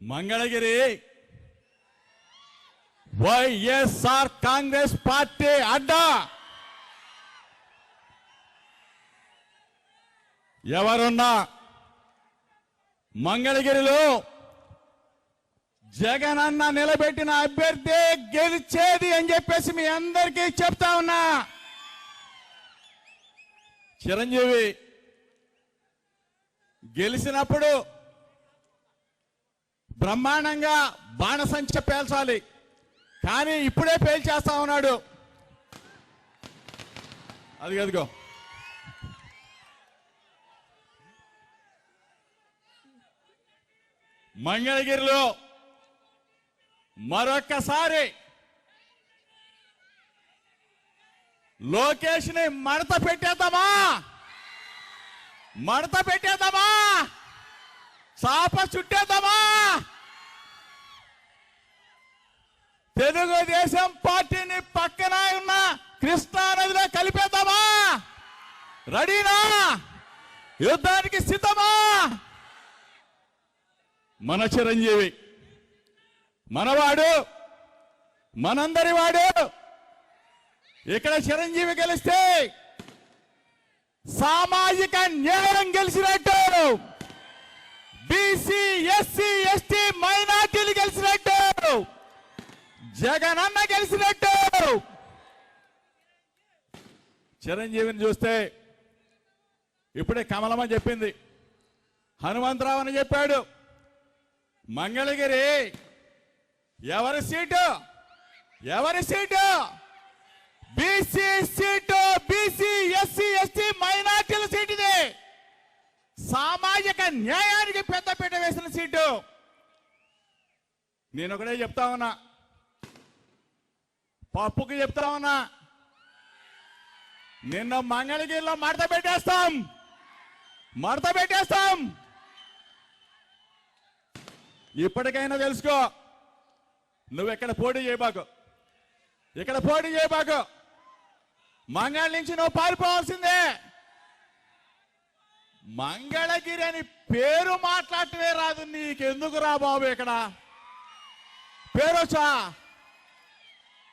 Mangalagiri YSR Congress party అడ్డా. ఎవరున్నా మంగళగిరిలో జగనన్న నిలబెట్టిన అభ్యర్థి గెలిచేది అని చెప్పేసి మీ అందరికీ చెప్తా ఉన్నా. చిరంజీవి గెలిచినప్పుడు బ్రహ్మాండంగా బాణసంచ పేల్చాలి. కానీ ఇప్పుడే పేల్చేస్తా ఉన్నాడు. అది అదిగో మంగళగిరిలో మరొక్కసారి లోకేష్ని మడత పెట్టేద్దామా? మడత పెట్టేద్దామా? చాప చుట్టేద్దామా? తెలుగుదేశం పార్టీని పక్కన ఉన్న కృష్ణానదిలో కలిపేద్దామా? రెడీనా? యుద్ధానికి సిద్ధమా? మన చిరంజీవి మనవాడు మనందరి వాడు. ఇక్కడ చిరంజీవి గెలిస్తే సామాజిక న్యాయం గెలిచినట్టు. బీసీ ఎస్సీ ఎస్టీ మైనార్టీలు గెలిచినట్టు. జగనన్న గెలిచినట్టు. చిరంజీవిని చూస్తే ఇప్పుడే కమలమ్మ చెప్పింది. హనుమంతరావు అని చెప్పాడు. మంగళగిరి ఎవరి సీటు? ఎవరి సీటు సీటు? బీసీ సామాజిక న్యాయానికి పెద్దపీట వేసిన సీటు. నేను ఒకటే చెప్తా ఉన్నా. పప్పుకి చెప్తా ఉన్నా. నిన్న మంగళగిరిలో మడత పెట్టేస్తాం. మడత పెట్టేస్తాం. ఇప్పటికైనా తెలుసుకో నువ్వు ఎక్కడ పోటీ చేయబాకు. ఇక్కడ పోటీ చేయబాకు. మంగళ నుంచి నువ్వు పారిపోవాల్సిందే. మంగళగిరి అని పేరు మాట్లాడటమే రాదు. నీకెందుకు రా బాబు ఇక్కడ? పేరొచ్చా?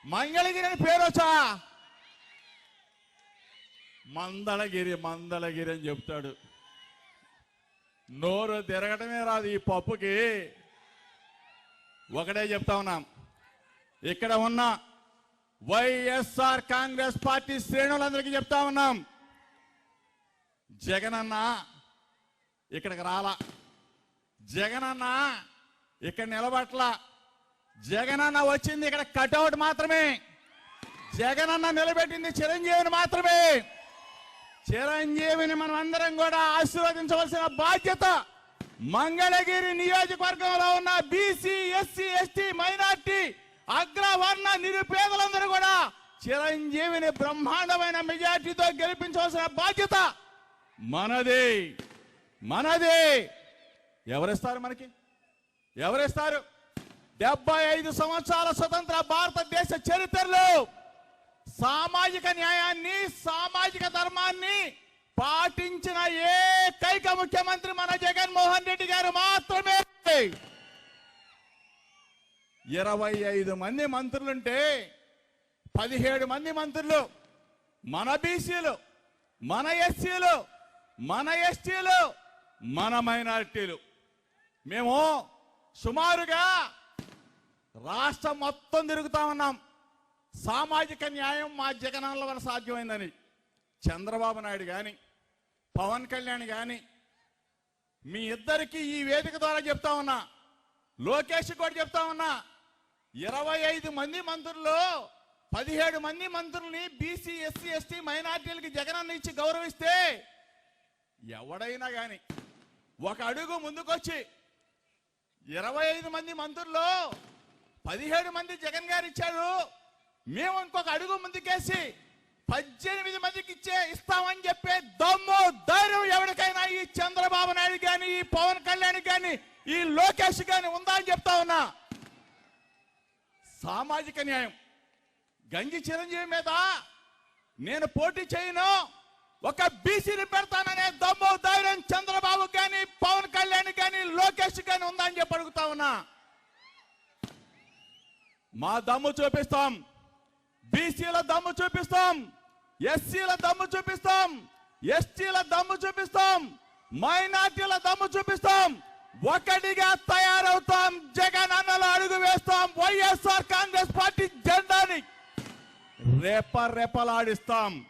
మంగళగిరి అని పేరొచ్చా? మందళగిరి మందళగిరి అని చెప్తాడు. నోరు తిరగటమే రాదు ఈ పప్పుకి. ఒకటే చెప్తా ఉన్నాం. ఇక్కడ ఉన్న వైఎస్ఆర్ కాంగ్రెస్ పార్టీ శ్రేణులందరికీ చెప్తా ఉన్నాం. జగనన్న ఇక్కడికి రాలా. జగనన్న ఇక్కడ నిలబట్ల. జగనన్న వచ్చింది ఇక్కడ కటౌట్ మాత్రమే. జగనన్న నిలబెట్టింది చిరంజీవిని మాత్రమే. చిరంజీవిని మనం అందరం కూడా ఆశీర్వదించవలసిన బాధ్యత మంగళగిరి నియోజకవర్గంలో ఉన్న బీసీ ఎస్సీ ఎస్టీ మైనార్టీ అగ్రవర్ణ నిరుపేదలందరూ కూడా చిరంజీవిని బ్రహ్మాండమైన మెజార్టీతో గెలిపించవలసిన బాధ్యత మనది మనది. ఎవరిస్తారు మనకి? ఎవరిస్తారు? డెబ్బై ఐదు సంవత్సరాల స్వతంత్ర భారతదేశ చరిత్రలో సామాజిక న్యాయాన్ని సామాజిక ధర్మాన్ని పాటించిన ఏకైక ముఖ్యమంత్రి మన జగన్మోహన్ రెడ్డి గారు మాత్రమే. ఇరవై ఐదు మంది మంత్రులుంటే పదిహేడు మంది మంత్రులు మన బీసీలు మన ఎస్సీలు మన ఎస్టీలు మన మైనారిటీలు. మేము సుమారుగా రాష్ట్రం మొత్తం తిరుగుతా ఉన్నాం. సామాజిక న్యాయం మా జగనంలో వల్ల సాధ్యమైందని. చంద్రబాబు నాయుడు కానీ పవన్ కళ్యాణ్ కానీ మీ ఇద్దరికి ఈ వేదిక ద్వారా చెప్తా ఉన్నా. లోకేష్ కూడా చెప్తా ఉన్నా. ఇరవై ఐదు మంది మంత్రుల్లో పదిహేడు మంది మంత్రుల్ని బీసీ ఎస్సీ ఎస్టీ మైనార్టీలకి జగనన్న ఇచ్చి గౌరవిస్తే ఎవడైనా కానీ ఒక అడుగు ముందుకొచ్చి ఇరవై ఐదు మంది మంత్రుల్లో పదిహేడు మంది జగన్ గారు ఇచ్చారు. మేము ఇంకొక అడుగు ముందుకేసి పద్దెనిమిది మందికి ఇచ్చే ఇస్తామని చెప్పే దమ్ము ధైర్యం ఎవరికైనా ఈ చంద్రబాబు నాయుడు కానీ ఈ పవన్ కళ్యాణ్ కానీ ఈ లోకేష్ కానీ ఉందా అని చెప్తా ఉన్నా. సామాజిక న్యాయం. గంజి చిరంజీవి మీద నేను పోటీ చేయను. ఒక బీసీని పెడతాననే దమ్ము ధైర్యం చంద్రబాబు కానీ పవన్ కళ్యాణ్ కానీ లోకేష్ కానీ ఉందని చెప్పి అడుగుతా ఉన్నా. మా దమ్ము చూపిస్తాం. బీసీల దమ్ము చూపిస్తాం. ఎస్సీల దమ్ము చూపిస్తాం. ఎస్టీల దమ్ము చూపిస్తాం. మైనార్టీల దమ్ము చూపిస్తాం. ఒకటిగా తయారవుతాం. జగన్ అన్నలో అడుగు వేస్తాం. వైఎస్ఆర్ కాంగ్రెస్ పార్టీ జెండాని రేప రెపలాడిస్తాం.